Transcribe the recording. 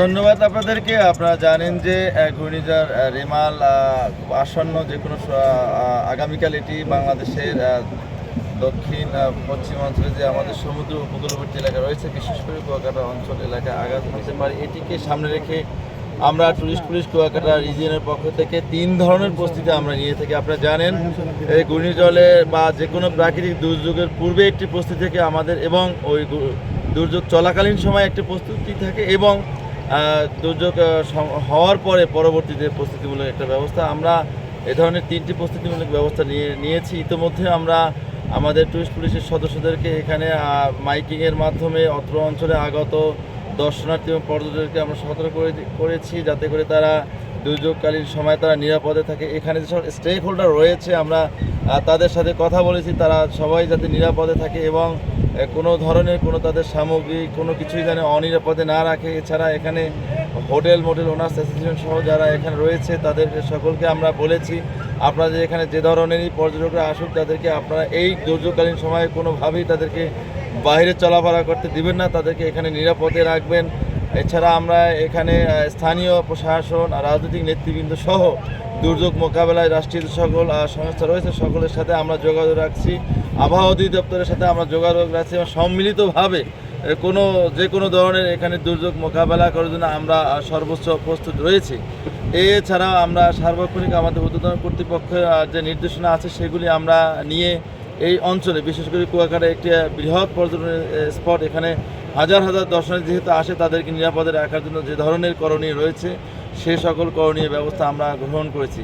ধন্যবাদ আপনাদেরকে। আপনারা জানেন যে ঘূর্ণিঝড় রেমাল আসন্ন যে কোনো আগামীকাল এটি বাংলাদেশের দক্ষিণ পশ্চিমাঞ্চলে যে আমাদের সমুদ্র উপকূলবর্তী এলাকা রয়েছে, বিশেষ করে কুয়াকাটা অঞ্চল এলাকায় আঘাত হতে পারে। এটিকে সামনে রেখে আমরা টুরিস্ট পুলিশ কুয়াকাটা রিজিয়নের পক্ষ থেকে তিন ধরনের প্রস্তুতি আমরা নিয়ে থাকি। আপনারা জানেন এই ঘূর্ণিঝড়ে বা যে কোনো প্রাকৃতিক দুর্যোগের পূর্বে একটি প্রস্তুতি থেকে আমাদের এবং ওই দুর্যোগ চলাকালীন সময় একটি প্রস্তুতি থাকে এবং দুর্যোগ হওয়ার পরে পরবর্তীতে প্রস্তুতিমূলক একটা ব্যবস্থা। আমরা এ ধরনের তিনটি প্রস্তুতিমূলক ব্যবস্থা নিয়ে, নিয়েছি। ইতিমধ্যে আমরা আমাদের টুরিস্ট পুলিশের সদস্যদেরকে এখানে মাইকিংয়ের মাধ্যমে অত্র অঞ্চলে আগত দর্শনার্থী এবং পর্যটকদেরকে আমরা সতর্ক করে করেছি যাতে করে তারা দুর্যোগকালীন সময় তারা নিরাপদে থাকে। এখানে যেসব স্টেক হোল্ডার রয়েছে, আমরা তাদের সাথে কথা বলেছি, তারা সবাই যাতে নিরাপদে থাকে এবং কোনো ধরনের কোনো তাদের সামগ্রী, কোনো কিছুই যেন অনিরাপদে না রাখে। এছাড়া এখানে হোটেল মোটেল ওনার্স অ্যাসোসিয়েশন সহ যারা এখানে রয়েছে, তাদের সকলকে আমরা বলেছি আপনাদের এখানে যে ধরনেরই পর্যটকরা আসুক, তাদেরকে আপনারা এই দুর্যোগকালীন সময়ে কোনোভাবেই তাদেরকে বাইরে চলাফেরা করতে দিবেন না। তাদেরকে এখানে নিরাপদে রাখবেন। এছাড়া আমরা এখানে স্থানীয় প্রশাসন আর রাজনৈতিক নেতৃবৃন্দ সহ দুর্যোগ মোকাবেলায় রাষ্ট্রীয় সকল সংস্থা রয়েছে, সকলের সাথে আমরা যোগাযোগ রাখছি। আবহাওয়া অধিদপ্তরের সাথে আমরা যোগাযোগ রাখছি এবং সম্মিলিতভাবে কোনো, যে কোনো ধরনের এখানে দুর্যোগ মোকাবেলা করার জন্য আমরা সর্বোচ্চ প্রস্তুত রয়েছি। এছাড়া আমরা সার্বক্ষণিক আমাদের উদ্বোধন কর্তৃপক্ষের যে নির্দেশনা আছে সেগুলি আমরা নিয়ে এই অঞ্চলে, বিশেষ করে কুয়াকাটা একটি বৃহৎ পর্যটন স্পট এখানে হাজার হাজার দর্শনার্থী যেহেতু আসে, তাদেরকে নিরাপদে রাখার জন্য যে ধরনের করণীয় রয়েছে, সে সকল করণীয় ব্যবস্থা আমরা গ্রহণ করেছি।